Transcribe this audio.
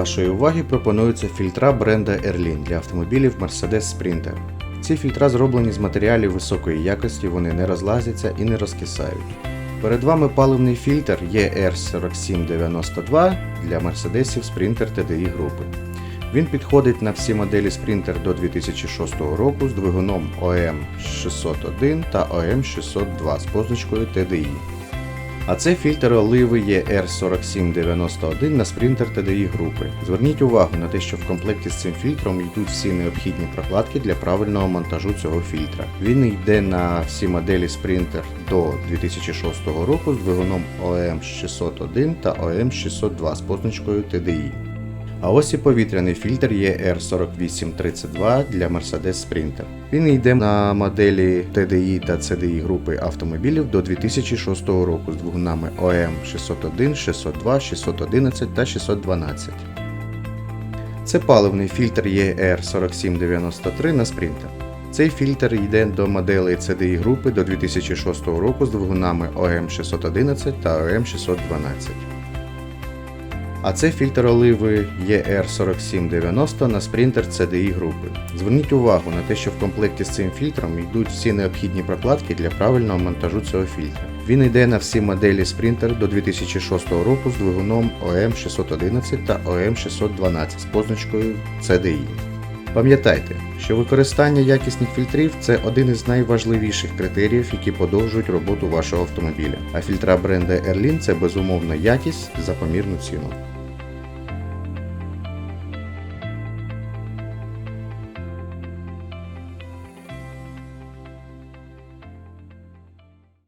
вашої уваги пропонуються фільтра бренда Erlin для автомобілів Mercedes Sprinter. Ці фільтра зроблені з матеріалів високої якості, вони не розлазяться і не розкисають. Перед вами паливний фільтр ER4792 для Mercedes Sprinter TDI групи. Він підходить на всі моделі Sprinter до 2006 року з двигуном OM601 та OM602 з позначкою TDI. А це фільтр оливи ER4791 на спринтер TDI групи. Зверніть увагу на те, що в комплекті з цим фільтром йдуть всі необхідні прокладки для правильного монтажу цього фільтра. Він йде на всі моделі спринтер до 2006 року з двигуном OM601 та OM602 з позначкою TDI. А ось і повітряний фільтр ER4832 для Mercedes Sprinter. Він йде на моделі TDI та CDI групи автомобілів до 2006 року з двигунами OM601, 602, 611 та 612. Це паливний фільтр ER4793 на Sprinter. Цей фільтр йде до моделей CDI групи до 2006 року з двигунами OM611 та OM612. А це фільтр оливи ER4790 на спринтер CDI групи. Зверніть увагу на те, що в комплекті з цим фільтром йдуть всі необхідні прокладки для правильного монтажу цього фільтра. Він йде на всі моделі спринтер до 2006 року з двигуном OM611 та OM612 з позначкою CDI. Пам'ятайте, що використання якісних фільтрів це один із найважливіших критеріїв, які подовжують роботу вашого автомобіля. А фільтра бренда Erlin це безумовна якість за помірну ціну.